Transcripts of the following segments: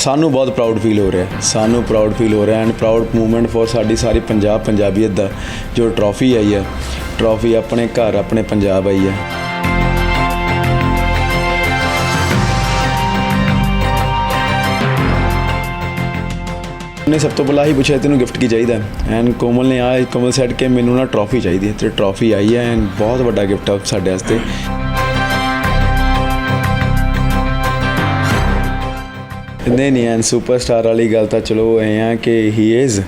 ਸਾਨੂੰ ਬਹੁਤ proud feel ਹੋ ਰਿਹਾ ਸਾਨੂੰ ਪ੍ਰਾਊਡ ਫੀਲ ਹੋ ਰਿਹਾ ਐਂਡ ਪ੍ਰਾਊਡ ਮੂਵਮੈਂਟ ਫॉर ਸਾਡੀ ਸਾਰੀ ਪੰਜਾਬ ਪੰਜਾਬੀਅਤ ਦਾ ਜੋ ਟਰੋਫੀ ਆਈ ਹੈ। ਟਰੋਫੀ ਆਪਣੇ ਘਰ, ਆਪਣੇ ਪੰਜਾਬ ਆਈ ਹੈ। ਨੇ ਸਭ ਤੋਂ ਪਹਿਲਾਂ ਹੀ ਪੁੱਛਿਆ, ਤੈਨੂੰ ਗਿਫਟ ਕੀ ਚਾਹੀਦਾ? ਐਂਡ ਕੋਮਲ ਨੇ ਆ, ਕੋਮਲ ਸੈਡ ਕੇ ਮੈਨੂੰ ਨਾ ਟਰੋਫੀ ਚਾਹੀਦੀ ਹੈ। ਤੇ ਟਰੋਫੀ ਆਈ ਹੈ ਐਂਡ ਬਹੁਤ ਵੱਡਾ ਗਿਫਟ ਆ ਸਾਡੇ ਵਾਸਤੇ। ਨਹੀਂ ਨਹੀਂ, ਐਨ ਸੁਪਰਸਟਾਰ ਵਾਲੀ ਗੱਲ ਤਾਂ ਚਲੋ ਐ ਆ ਕਿ ਹੀ ਇਜ਼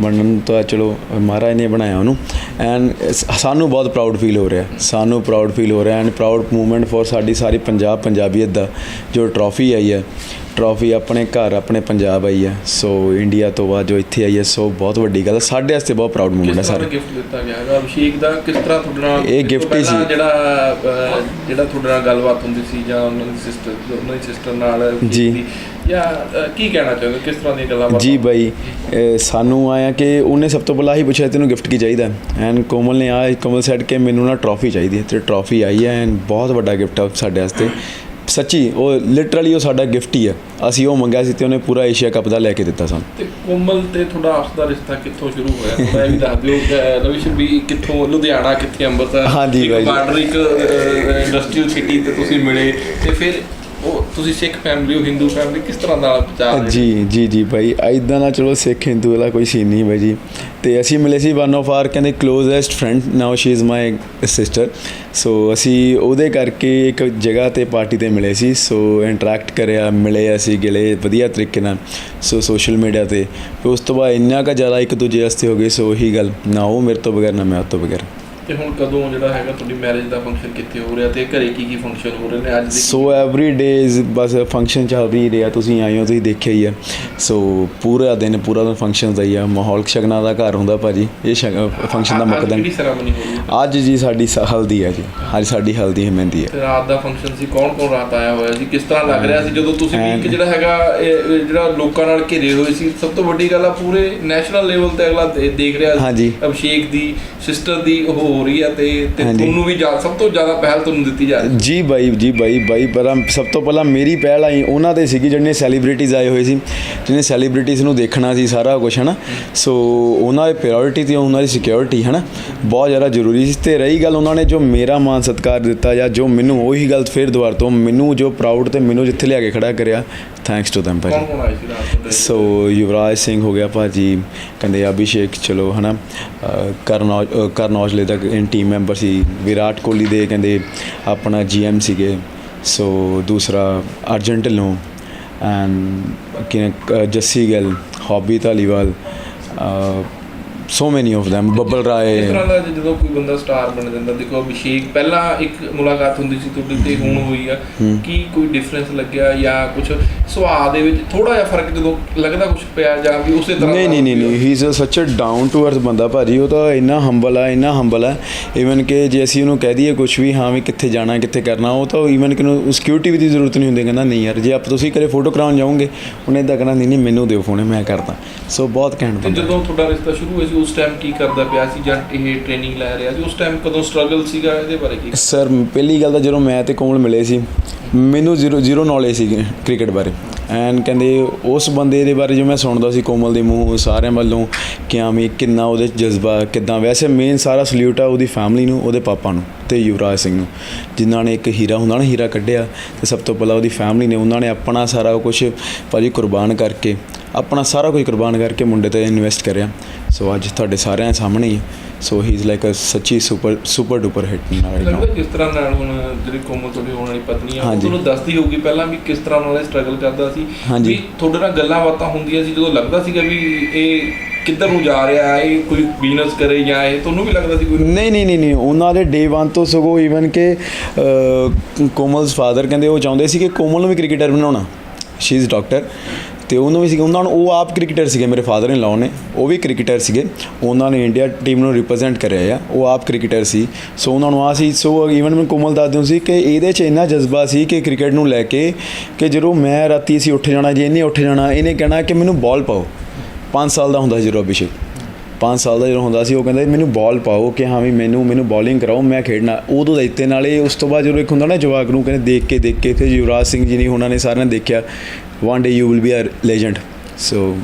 ਬਣਨ ਤਾਂ ਚਲੋ ਮਹਾਰਾਜ ਨੇ ਬਣਾਇਆ ਉਹਨੂੰ। ਐਂਡ ਸਾਨੂੰ ਬਹੁਤ ਪ੍ਰਾਊਡ ਫੀਲ ਹੋ ਰਿਹਾ, ਸਾਨੂੰ ਪ੍ਰਾਊਡ ਫੀਲ ਹੋ ਰਿਹਾ ਐਂਡ ਪ੍ਰਾਊਡ ਮੂਵਮੈਂਟ ਫॉर ਸਾਡੀ ਸਾਰੀ ਪੰਜਾਬ ਪੰਜਾਬੀਅਤ ਦਾ ਜੋ ਟਰੋਫੀ ਆਈ ਹੈ। ਟਰੋਫੀ ਆਪਣੇ ਘਰ ਆਪਣੇ ਪੰਜਾਬ ਆਈ ਹੈ। ਸੋ ਇੰਡੀਆ ਤੋਂ ਬਾਅਦ ਜੋ ਇੱਥੇ ਆਈ ਹੈ ਸੋ ਬਹੁਤ ਵੱਡੀ ਗੱਲ ਹੈ। ਸਾਡੇ ਵਾਸਤੇ ਬਹੁਤ ਪ੍ਰਾਊਡ ਮੂਵਮੈਂਟ ਹੈ ਸਰ। ਦਾ ਗਿਫਟ ਦਿੱਤਾ ਗਿਆ ਹੈਗਾ? ਅਭਿਸ਼ੇਕ ਦਾ ਕਿਸ ਤਰ੍ਹਾਂ ਤੁਹਾਡੇ ਇਹ ਤੋਂ ਹੀ ਸੀ। ਜਿਹੜਾ ਜਿਹੜਾ ਤੁਹਾਡੇ ਨਾਲ ਗੱਲਬਾਤ ਹੁੰਦੀ ਸੀ ਜਾਂ ਉਹਨਾਂ ਦੀ ਸਿਸਟਰ ਉਹਨਾਂ ਦੀ ਸਿਸਟਰ ਨਾਲ ਜੀ। ਦੀ, ਜਾਂ ਕੀ ਕਹਿਣਾ ਚਾਹੁੰਦੇ ਕਿਸ ਤਰ੍ਹਾਂ ਦੀਆਂ ਗੱਲਾਂ ਜੀ ਬਾਈ ਸਾਨੂੰ ਆਇਆ ਕਿ ਉਹਨੇ ਸਭ ਤੋਂ ਪਹਿਲਾਂ ਹੀ ਪੁੱਛਿਆ ਤੈਨੂੰ ਗਿਫਟ ਕੀ ਚਾਹੀਦਾ? ਐਂਡ ਕੋਮਲ ਨੇ ਆ ਕੋਮਲ ਸੈਡ ਕਿ ਮੈਨੂੰ ਨਾ ਟਰੋਫੀ ਚਾਹੀਦੀ ਹੈ। ਤੇ ਟਰੋਫੀ ਆਈ ਹੈ ਐਂਡ ਬਹੁਤ ਵੱਡਾ ਗਿਫਟ ਆ ਸਾਡੇ ਵਾਸਤੇ। ਸੱਚੀ ਉਹ ਲਿਟਰਲੀ ਉਹ ਸਾਡਾ ਗਿਫਟ ਹੀ ਆ। ਅਸੀਂ ਉਹ ਮੰਗਿਆ ਸੀ ਤੇ ਉਹਨੇ ਪੂਰਾ ਏਸ਼ੀਆ ਕੱਪ ਦਾ ਲੈ ਕੇ ਦਿੱਤਾ ਸਾਨੂੰ। ਤੇ ਕੋਮਲ ਤੇ ਤੁਹਾਡਾ ਆਪਸ ਦਾ ਰਿਸ਼ਤਾ ਕਿੱਥੋਂ ਸ਼ੁਰੂ ਹੋਇਆ? ਥੋੜਾ ਇਹ ਵੀ ਦੱਸ ਦਿਓ ਰਵਿਸ਼ ਵੀ ਕਿੱਥੋਂ ਲੁਧਿਆਣਾ ਕਿੱਥੇ ਅੰਮ੍ਰਿਤਸਰ? ਹਾਂਜੀ ਬਾਈ ਇੱਕ। ਬਾਰਡਰ ਇੱਕ ਇੰਡਸਟਰੀਅਲ ਸਿਟੀ ਤੇ ਤੁਸੀਂ ਮਿਲੇ। ਤੇ ਫਿਰ ਤੁਸੀਂ ਸਿੱਖ ਫੈਮਿਲੀ ਹੋ ਹਿੰਦੂ ਫੈਮਿਲੀ ਕਿਸ ਤਰ੍ਹਾਂ ਦਾ ਵਿਚਾਰ ਹੈ ਜੀ ਜੀ ਜੀ ਭਾਈ ਐਦਾਂ ਨਾ ਚਲੋ ਸਿੱਖ ਹਿੰਦੂ ਵਾਲਾ ਕੋਈ ਸੀਨ ਨਹੀਂ ਭਾਈ ਜੀ। ਤੇ ਅਸੀਂ ਮਿਲੇ ਸੀ ਵਨ ਆਫ ਆਰ ਕਹਿੰਦੇ closest friend now she is my sister so ਅਸੀਂ ਉਹਦੇ ਕਰਕੇ ਇੱਕ ਜਗ੍ਹਾ ਤੇ ਪਾਰਟੀ ਤੇ ਮਿਲੇ ਸੀ। ਸੋ ਇੰਟਰੈਕਟ ਕਰਿਆ, ਮਿਲੇ ਅਸੀਂ ਗਿਲੇ, ਵਧੀਆ ਤਰੀਕੇ ਨਾਲ। ਸੋ ਸੋਸ਼ਲ ਮੀਡੀਆ ਤੇ। ਫਿਰ ਉਸ ਤੋਂ ਬਾਅਦ ਇੰਨਾ ਕੁ ਜ਼ਿਆਦਾ ਇੱਕ ਦੂਜੇ ਵਾਸਤੇ ਹੋ ਗਏ ਸੋ ਉਹੀ ਗੱਲ। ਨਾ ਉਹ ਮੇਰੇ ਤੋਂ ਬਗੈਰ ਨਾ ਮੈਂ ਉਹ ਤੋਂ ਬਗੈਰ। ਤੇ ਹੁਣ ਕਦੋਂ ਜਿਹੜਾ ਹੈਗਾ ਤੁਹਾਡੀ ਮੈਰਿਜ ਦਾ ਫੰਕਸ਼ਨ ਕਿੱਥੇ ਹੋ ਰਿਹਾ ਤੇ ਘਰੇ ਕੀ ਕੀ ਫੰਕਸ਼ਨ ਹੋ ਰਹੇ ਨੇ ਅੱਜ ਦੇ ਸੋ ਐਵਰੀ ਡੇਜ਼ ਬਸ ਫੰਕਸ਼ਨ ਚੱਲ ਰਹੀ ਰਿਹਾ ਤੁਸੀਂ ਆਏ ਹੋ ਤੁਸੀਂ ਦੇਖਿਆ ਹੀ ਹੈ ਸੋ ਪੂਰਾ ਦਿਨ ਪੂਰਾ ਦਿਨ ਫੰਕਸ਼ਨਸ ਦਾ ਹੀ ਆ। ਮਾਹੌਲ ਸ਼ਗਨਾਂ ਦਾ ਘਰ ਹੁੰਦਾ ਭਾਜੀ ਇਹ ਫੰਕਸ਼ਨ ਦਾ ਅੱਜ ਮੁੱਕਦਾ ਕਿਹੜੀ ਨਹੀਂ ਸੈਰਾਮਨੀ ਹੋ ਰਹੀ ਹੈ? ਅੱਜ ਜੀ ਸਾਡੀ ਸ- ਹਲਦੀ ਹੈ ਜੀ। ਅੱਜ ਸਾਡੀ ਹਲਦੀ ਹੈ ਮਹਿੰਦੀ ਹੈ ਰਾਤ ਦਾ ਫੰਕਸ਼ਨ ਸੀ ਕੌਣ ਕੌਣ ਰਾਤ ਆਇਆ ਹੋਇਆ ਸੀ? ਕਿਸ ਤਰ੍ਹਾਂ ਲੱਗ ਰਿਹਾ ਸੀ? ਜਦੋਂ ਤੁਸੀਂ ਵੀ ਜਿਹੜਾ ਹੈਗਾ ਜਿਹੜਾ ਲੋਕਾਂ ਨਾਲ ਘਿਰੇ ਹੋਏ ਸੀ ਸਭ ਤੋਂ ਵੱਡੀ ਗੱਲ ਆ ਪੂਰੇ ਨੈਸ਼ਨਲ ਲੈਵਲ ਤੇ ਅਗਲਾ ਦੇਖ ਰਿਹਾ ਹਾਂਜੀ। ਅਭਿਸ਼ੇਕ ਦੀ ਸਿਸਟਰ ਦੀ ਉਹ ਹੋ ਰਹੀ ਆ ਤੇ ਤੇ ਹਾਂਜੀ। ਤੁਹਾਨੂੰ ਵੀ ਜ਼ਿਆਦਾ- ਸਭ ਤੋਂ ਜ਼ਿਆਦਾ ਪਹਿਲ ਤੁਹਾਨੂੰ ਦਿੱਤੀ ਜਾ ਰਹੀ ਹੈ। ਜੀ ਬਾਈ ਜੀ ਬਾਈ ਬਾਈ ਪਰ ਸਭ ਤੋਂ ਪਹਿਲਾਂ ਮੇਰੀ ਪਹਿਲ ਆਈ ਉਹਨਾਂ ਦੇ ਸੀਗੀ ਜਿਹੜੀਆਂ ਸੈਲੀਬ੍ਰਿਟੀਜ਼ ਆਏ ਹੋਏ ਸੀ ਜਿਹਨੇ ਸੈਲੀਬ੍ਰਿਟੀਜ਼ ਨੂੰ ਦੇਖਣਾ ਸੀ ਸਾਰਾ ਕੁਝ ਹਨਾ? ਸੋ ਉਹਨਾਂ ਦੀ ਪ੍ਰਾਇੋਰਟੀ ਤੇ ਉਹਨਾਂ ਦੀ ਸਿਕਿਉਰਿਟੀ ਹਨਾ? ਬਹੁਤ ਜ਼ਿਆਦਾ ਜ਼ਰੂਰੀ ਸੀ ਤੇ ਰਹੀ ਗੱਲ ਉਹਨਾਂ ਨੇ ਜੋ ਮੇਰਾ ਮਾਨ ਸਤਿਕਾਰ ਦਿੱਤਾ ਜਾਂ ਜੋ ਮੈਨੂੰ ਉਹੀ ਗੱਲ ਫਿਰ ਦੁਬਾਰ ਤੋਂ ਮੈਨੂੰ ਜੋ ਪ੍ਰਾਊਡ ਤੇ ਮੈਨੂੰ ਜਿੱਥੇ ਲਿਆ ਕੇ ਖੜਾ ਕਰਿਆ ਥੈਂਕਸ ਟੂ them ਭਾਜੀ। ਕੌਣ ਆਏ ਸੀ ਰਾਤ ਨੂੰ ਸੋ ਯੁਵਰਾਜ ਸਿੰਘ ਹੋ ਗਿਆ ਭਾਜੀ ਕਹਿੰਦੇ ਅਭਿਸ਼ੇਕ ਚਲੋ ਹਨਾ ਅ, ਕਰਨ ਔਜਲੇ ਦਾ ਟੀਮ ਮੈਂਬਰ ਸੀ। ਵਿਰਾਟ ਕੋਹਲੀ ਦੇ ਕਹਿੰਦੇ ਆਪਣਾ ਜੀਐਮ ਸੀਗੇ। ਸੋ ਦੂਸਰਾ Arjan Dhillon and Jassi Gill Hobby Dhaliwal so many of them Babbal ਇਸ ਰਾਏ ਤਰ੍ਹਾਂ ਦਾ ਜਦੋਂ ਕੋਈ ਬੰਦਾ ਸਟਾਰ ਬਣ ਜਾਂਦਾ ਦੇਖੋ ਅਭਿਸ਼ੇਕ ਪਹਿਲਾਂ ਇੱਕ ਮੁਲਾਕਾਤ ਹੁੰਦੀ ਸੀ ਤੁਹਾਡੀ ਤੇ ਹੁਣ ਹੋਈ ਆ। ਕੀ ਕੋਈ ਡਿਫਰੈਂਸ ਲੱਗਿਆ ਜਾਂ ਕੁਝ ਸੁਭਾਅ ਦੇ ਵਿੱਚ ਥੋੜਾ ਜਿਹਾ ਫ਼ਰਕ ਜਦੋਂ ਲੱਗਦਾ ਕੁਝ ਪਿਆ ਜਾਂ ਵੀ ਉਸੇ ਤਰ੍ਹਾਂ ਨਹੀਂ ਨਹੀਂ ਨਹੀਂ ਨਹੀਂ ਹੀ ਇਜ਼ ਸੱਚ ਅ ਡਾਊਨ ਟੂ ਅਰਥ ਬੰਦਾ ਭਾਜੀ ਉਹ ਤਾਂ ਇੰਨਾ ਹੰਬਲ ਆ ਇੰਨਾ ਹੰਬਲ ਆ। ਇਵਨ ਕਿ ਜੇ ਅਸੀਂ ਉਹਨੂੰ ਕਹਿ ਦਈਏ ਕੁਝ ਵੀ ਹਾਂ ਵੀ ਕਿੱਥੇ ਜਾਣਾ ਕਿੱਥੇ ਕਰਨਾ ਉਹ ਤਾਂ ਇਵਨ ਕਿ ਨੂੰ ਸਿਕਿਉਰਿਟੀ ਵੀ ਦੀ ਜ਼ਰੂਰਤ ਨਹੀਂ ਹੁੰਦੀ ਕਹਿੰਦਾ ਨਹੀਂ ਯਾਰ ਜੇ ਆਪ ਤੁਸੀਂ ਕਰੇ ਫੋਟੋ ਕਰਾਉਣ ਜਾਓਗੇ ਉਹਨੇ ਇਦਾਂ ਕਹਿਣਾ ਨਹੀਂ ਨਹੀਂ ਮੈਨੂੰ ਦਿਓ ਫੋਨ ਮੈਂ ਕਰਦਾ। ਸੋ ਬਹੁਤ ਘੈਂਟ ਤੇ ਜਦੋਂ ਤੁਹਾਡਾ ਰਿਸ਼ਤਾ ਸ਼ੁਰੂ ਹੋਇਆ ਸੀ ਉਸ ਟਾਈਮ ਕੀ ਕਰਦਾ ਪਿਆ ਸੀ ਜਾਂ ਇਹ ਟ੍ਰੇਨਿੰਗ ਲੈ ਰਿਹਾ ਸੀ ਉਸ ਟਾਈਮ ਕਦੋਂ ਸਟਰਗਲ ਸੀਗਾ ਇਹਦੇ ਬਾਰੇ ਕੀ? ਸਰ ਪਹਿਲੀ ਗੱਲ ਤਾਂ ਜਦੋਂ ਮੈਂ ਤੇ ਕੋਮਲ ਮਿਲੇ ਸੀ ਮੈਨੂੰ ਜ਼ੀਰੋ ਜ਼ੀਰੋ ਨੌਲੇਜ ਸੀ ਕ੍ਰਿਕਟ ਬਾਰੇ। ਐਂਡ ਕਹਿੰਦੇ ਉਸ ਬੰਦੇ ਦੇ ਬਾਰੇ ਜੋ ਮੈਂ ਸੁਣਦਾ ਸੀ ਕੋਮਲ ਦੇ ਮੂੰਹੋਂ ਸਾਰਿਆਂ ਵੱਲੋਂ ਕਿ ਹਾਂ ਵੀ ਕਿੰਨਾ ਉਹਦੇ 'ਚ ਜਜ਼ਬਾ ਕਿੱਦਾਂ। ਵੈਸੇ ਮੇਨ ਸਾਰਾ ਸਲੂਟ ਆ ਉਹਦੀ ਫੈਮਿਲੀ ਨੂੰ ਉਹਦੇ ਪਾਪਾ ਨੂੰ ਤੇ ਯੁਵਰਾਜ ਸਿੰਘ ਨੂੰ। ਜਿਨ੍ਹਾਂ ਨੇ ਇੱਕ ਹੀਰਾ ਹੁੰਦਾ ਨਾ ਹੀਰਾ ਕੱਢਿਆ ਤੇ ਸਭ ਤੋਂ ਪਹਿਲਾਂ ਉਹਦੀ ਫੈਮਿਲੀ ਨੇ ਉਹਨਾਂ ਨੇ ਆਪਣਾ ਸਾਰਾ ਕੁਝ ਭਾਜੀ ਕੁਰਬਾਨ ਕਰਕੇ ਆਪਣਾ ਸਾਰਾ ਕੁਝ ਕੁਰਬਾਨ ਕਰਕੇ ਮੁੰਡੇ ਤੇ ਇਨਵੈਸਟ ਕਰਿਆ। ਸੋ ਅੱਜ ਤੁਹਾਡੇ ਸਾਰਿਆਂ ਦੇ ਸਾਹਮਣੇ ਹੀ ਸੋ ਹੀ ਇਜ਼ ਲਾਈਕ ਅ ਸੱਚੀ ਸੁਪਰ ਸੁਪਰ ਡੂਪਰ ਹਿੱਟ ਲੱਗਦਾ ਕਿਸ ਤਰ੍ਹਾਂ ਨਾਲ ਹੁਣ ਜਿਹੜੀ ਕੋਮਲ ਤੁਹਾਡੀ ਹੋਣ ਵਾਲੀ ਪਤਨੀ ਆ ਉਹ ਹਾਂਜੀ। ਤੁਹਾਨੂੰ ਦੱਸਦੀ ਹੋਊਗੀ ਪਹਿਲਾਂ ਵੀ ਕਿਸ ਤਰ੍ਹਾਂ ਨਾਲ ਸਟਰਗਲ ਕਰਦਾ ਸੀ। ਵੀ ਤੁਹਾਡੇ ਨਾਲ ਗੱਲਾਂ ਬਾਤਾਂ ਹੁੰਦੀਆਂ ਸੀ ਜਦੋਂ ਲੱਗਦਾ ਸੀਗਾ ਵੀ ਇਹ ਕਿੱਧਰ ਨੂੰ ਜਾ ਰਿਹਾ ਹੈ ਇਹ ਕੋਈ ਬਿਜ਼ਨਸ ਕਰੇ ਜਾਂ ਇਹ ਤੁਹਾਨੂੰ ਵੀ ਲੱਗਦਾ ਸੀ ਕੋਈ? ਨਹੀਂ ਨਹੀਂ ਨਹੀਂ ਨਹੀਂ ਉਹਨਾਂ ਦੇ ਡੇ 1 ਤੋਂ ਸਗੋਂ ਈਵਨ ਕਿ ਅਹ, ਕੋਮਲਸ ਫਾਦਰ ਕਹਿੰਦੇ ਉਹ ਚਾਹੁੰਦੇ ਸੀ ਕਿ ਕੋਮਲ ਨੂੰ ਵੀ ਕ੍ਰਿਕਟਰ ਬਣਾਉਣਾ। ਸ਼ੀ ਇਜ਼ ਡਾਕਟਰ ਤੇ ਉਹਨੂੰ ਵੀ ਸੀਗੇ, ਉਹਨਾਂ ਨੂੰ ਉਹ ਆਪ ਕ੍ਰਿਕਟਰ ਸੀਗੇ, ਮੇਰੇ ਫਾਦਰ ਇਨ ਲਾਅ ਨੇ, ਉਹ ਵੀ ਕ੍ਰਿਕਟਰ ਸੀਗੇ। ਉਹਨਾਂ ਨੇ ਇੰਡੀਆ ਟੀਮ ਨੂੰ ਰਿਪਰੈਜ਼ੈਂਟ ਕਰਿਆ ਆ, ਉਹ ਆਪ ਕ੍ਰਿਕਟਰ ਸੀ। ਸੋ ਉਹਨਾਂ ਨੂੰ ਆ ਸੀ ਸੋ ਈਵਨ ਮੈਂ ਕੋਮਲ ਦੱਸਦੇ ਸੀ ਕਿ ਇਹਦੇ 'ਚ ਇੰਨਾ ਜਜ਼ਬਾ ਸੀ ਕਿ ਕ੍ਰਿਕਟ ਨੂੰ ਲੈ ਕੇ ਕਿ ਜਦੋਂ ਮੈਂ ਰਾਤੀ ਸੀ ਉੱਠ ਜਾਣਾ, ਜੇ ਇਹਨੇ ਉੱਠ ਜਾਣਾ, ਇਹਨੇ ਕਹਿਣਾ ਕਿ ਮੈਨੂੰ ਬਾਲ ਪਾਓ। 5 ਸਾਲ ਦਾ ਹੁੰਦਾ ਸੀ ਜਦੋਂ ਅਭਿਸ਼ੇਕ। 5 ਸਾਲ ਦਾ ਜਦੋਂ ਹੁੰਦਾ ਸੀ ਉਹ ਕਹਿੰਦਾ ਮੈਨੂੰ ਬਾਲ ਪਾਓ ਕਿ ਹਾਂ ਵੀ ਮੈਨੂੰ ਮੈਨੂੰ ਬੋਲਿੰਗ ਕਰਾਓ ਮੈਂ ਖੇਡਣਾ। ਉਦੋਂ ਦਿੱਤੇ ਨਾਲੇ ਉਸ ਤੋਂ ਬਾਅਦ ਜਦੋਂ ਇੱਕ ਹੁੰਦਾ ਨਾ ਜਵਾਕ ਨੂੰ ਕਹਿੰਦੇ ਦੇਖ ਕੇ ਦੇਖ ਕੇ। ਫਿਰ ਯੁਵਰਾਜ ਸਿੰਘ ਜੀ ਨੇ ਉਹਨਾਂ ਨੇ ਸਾਰਿਆਂ ਨੇ ਦੇਖਿਆ one day you will be a legend so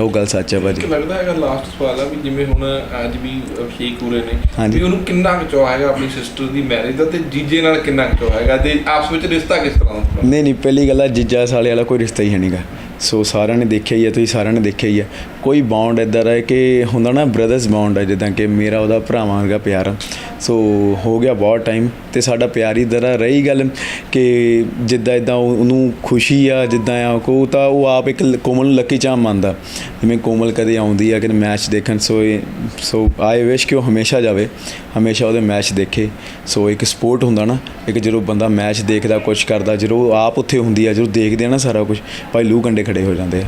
ਉਹ ਗੱਲ ਸੱਚ ਹੈ ਭਾਜੀ। ਲੱਗਦਾ ਹੈਗਾ ਲਾਸਟ ਸਵਾਲ ਆ ਵੀ ਜਿਵੇਂ ਹੁਣ ਅੱਜ ਵੀ ਅਭਿਸ਼ੇਕ ਪੂਰੇ ਨੇ। ਵੀ ਉਹਨੂੰ ਕਿੰਨਾ ਕੁ ਚਾਅ ਹੈਗਾ ਆਪਣੀ ਸਿਸਟਰ ਦੀ ਮੈਰਿਜ ਦਾ ਤੇ ਜੀਜੇ ਨਾਲ ਕਿੰਨਾ ਕੁ ਚਾਅ ਹੈਗਾ? ਤੇ ਆਪਸ ਵਿੱਚ ਰਿਸ਼ਤਾ ਕਿਸ ਤਰ੍ਹਾਂ ਦਾ ਨਹੀਂ ਨਹੀਂ ਪਹਿਲੀ ਗੱਲ ਆ ਜੀਜਾ ਸਾਲੇ ਵਾਲਾ ਕੋਈ ਰਿਸ਼ਤਾ ਹੀ ਹੈ ਨਹੀਂਗਾ ਸੋ ਸਾਰਿਆਂ ਨੇ ਦੇਖਿਆ ਹੀ ਹੈ, ਤੁਸੀਂ ਸਾਰਿਆਂ ਨੇ ਦੇਖਿਆ ਹੀ ਹੈ। ਕੋਈ ਬੌਂਡ ਇਦਾਂ ਦਾ ਹੈ ਕਿ ਹੁੰਦਾ ਨਾ ਬ੍ਰਦਰਸ ਬੌਂਡ ਹੈ, ਜਿੱਦਾਂ ਕਿ ਮੇਰਾ ਉਹਦਾ ਭਰਾਵਾਂ ਵਰਗਾ ਪਿਆਰ। ਸੋ ਹੋ ਗਿਆ ਬਹੁਤ ਟਾਈਮ ਤੇ ਸਾਡਾ ਪਿਆਰ ਹੀ ਦਰਾ ਰਹੀ ਗੱਲ ਕਿ ਜਿੱਦਾਂ ਇਦਾਂ ਉਹਨੂੰ ਖੁਸ਼ੀ ਆ, ਜਿੱਦਾਂ ਆ, ਕੋ ਤਾਂ ਉਹ ਆਪ ਇੱਕ ਕੋਮਲ ਨੂੰ ਲੱਕੀ ਚਾਹ ਮੰਨਦਾ। ਜਿਵੇਂ ਕੋਮਲ ਕਦੇ ਆਉਂਦੀ ਆ ਕਿ ਮੈਚ ਦੇਖਣ, ਸੋ ਇਹ ਸੋ ਆਈ ਵਿਸ਼ ਕਿ ਉਹ ਹਮੇਸ਼ਾ ਜਾਵੇ, ਹਮੇਸ਼ਾ ਉਹਦੇ ਮੈਚ ਦੇਖੇ। ਸੋ ਇੱਕ ਸਪੋਰਟ ਹੁੰਦਾ ਨਾ, ਇੱਕ ਜਦੋਂ ਬੰਦਾ ਮੈਚ ਦੇਖਦਾ ਕੁਝ ਕਰਦਾ, ਜਦੋਂ ਆਪ ਉੱਥੇ ਹੁੰਦੀ ਆ, ਜਦੋਂ ਦੇਖਦੇ ਆ ਨਾ ਸਾਰਾ ਕੁਝ ਭਾਈ ਲੂ ਕੰਡੇ ਖੜੇ ਹੋ ਜਾਂਦੇ ਆ।